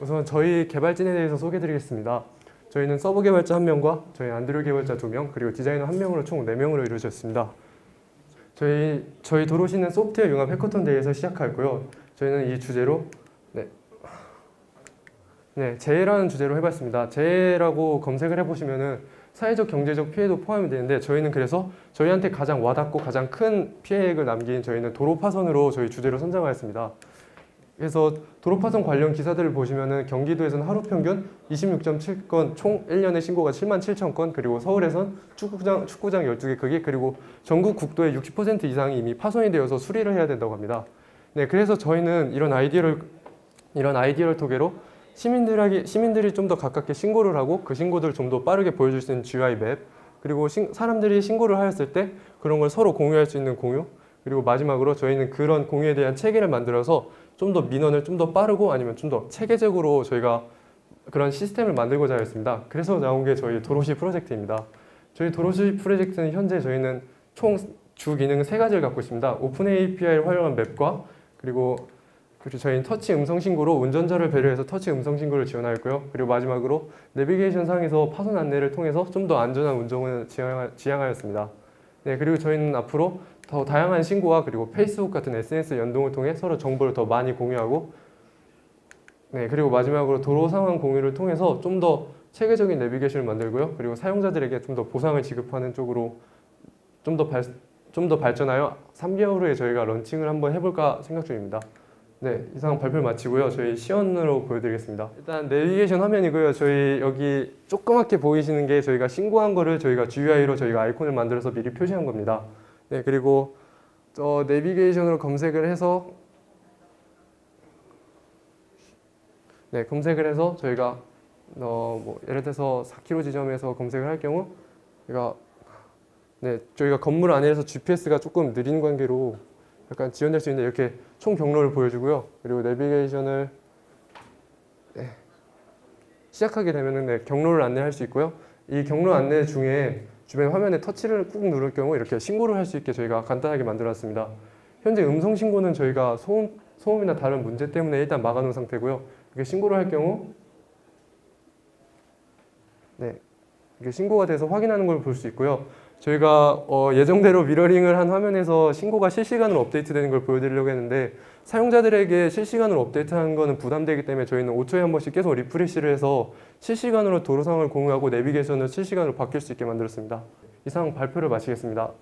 우선 저희 개발진에 대해서 소개드리겠습니다. 저희는 서버 개발자 한 명과 저희 안드로이드 개발자 두 명, 그리고 디자이너 한 명으로 총네 명으로 이루어졌습니다. 저희 저희 도로시는 소프트웨어 융합 해커톤 대회에서 시작하였고요. 저희는 이 주제로 네, 네 재해라는 주제로 해봤습니다. 재해라고 검색을 해보시면 은 사회적 경제적 피해도 포함이 되는데 저희는 그래서 저희한테 가장 와닿고 가장 큰 피해액을 남긴 저희는 도로 파손으로 저희 주제로 선정하였습니다. 그래서 도로 파손 관련 기사들을 보시면은 경기도에서는 하루 평균 26.7건 총 1년에 신고가 7만 7천 건 그리고 서울에선 축구장 축구장 12개 크기 그리고 전국 국도의 60% 이상이 이미 파손이 되어서 수리를 해야 된다고 합니다. 네, 그래서 저희는 이런 아이디어를 이런 아이디어를 토대로 시민들에게 시민들이 좀 더 가깝게 신고를 하고 그 신고들을 좀 더 빠르게 보여줄 수 있는 GUI 맵 그리고 신- 사람들이 신고를 하였을 때 그런 걸 서로 공유할 수 있는 공유 그리고 마지막으로 저희는 그런 공유에 대한 체계를 만들어서 좀 더 민원을 좀 더 빠르고 아니면 좀 더 체계적으로 저희가 그런 시스템을 만들고자 하였습니다. 그래서 나온 게 저희 도로시 프로젝트입니다. 저희 도로시 프로젝트는 현재 저희는 총 주 기능 세 가지를 갖고 있습니다. 오픈 API를 활용한 맵과 그리고 그리고 저희는 터치 음성 신고로 운전자를 배려해서 터치 음성 신고를 지원하였고요. 그리고 마지막으로 내비게이션 상에서 파손 안내를 통해서 좀 더 안전한 운전을 지향하- 지향하였습니다. 네, 그리고 저희는 앞으로 더 다양한 신고와 그리고 페이스북 같은 SNS 연동을 통해 서로 정보를 더 많이 공유하고 네, 그리고 마지막으로 도로 상황 공유를 통해서 좀 더 체계적인 내비게이션을 만들고요. 그리고 사용자들에게 좀 더 보상을 지급하는 쪽으로 좀더 발, 좀 더 발전하여 3개월 후에 저희가 런칭을 한번 해볼까 생각 중입니다. 네, 이상 발표를 마치고요. 저희 시연으로 보여드리겠습니다. 일단 내비게이션 화면이고요. 저희 여기 조그맣게 보이시는 게 저희가 신고한 거를 저희가 GUI로 저희가 아이콘을 만들어서 미리 표시한 겁니다. 네, 그리고 저 내비게이션으로 검색을 해서 네, 검색을 해서 저희가 어, 뭐 예를 들어서 4km 지점에서 검색을 할 경우 저희가 네, 저희가 건물 안에서 GPS가 조금 느린 관계로 약간 지연될 수 있는데 이렇게 총 경로를 보여주고요. 그리고 내비게이션을 네, 시작하게 되면은 네, 경로를 안내할 수 있고요. 이 경로 안내 중에 주변 화면에 터치를 꾹 누를 경우 이렇게 신고를 할 수 있게 저희가 간단하게 만들었습니다. 현재 음성 신고는 저희가 소음, 소음이나 다른 문제 때문에 일단 막아놓은 상태고요. 이렇게 신고를 할 경우 네, 이게 신고가 돼서 확인하는 걸 볼 수 있고요. 저희가 어 예정대로 미러링을 한 화면에서 신고가 실시간으로 업데이트되는 걸 보여드리려고 했는데 사용자들에게 실시간으로 업데이트하는 것은 부담되기 때문에 저희는 5초에 한 번씩 계속 리프레시를 해서 실시간으로 도로 상황을 공유하고 내비게이션을 실시간으로 바뀔 수 있게 만들었습니다. 이상 발표를 마치겠습니다.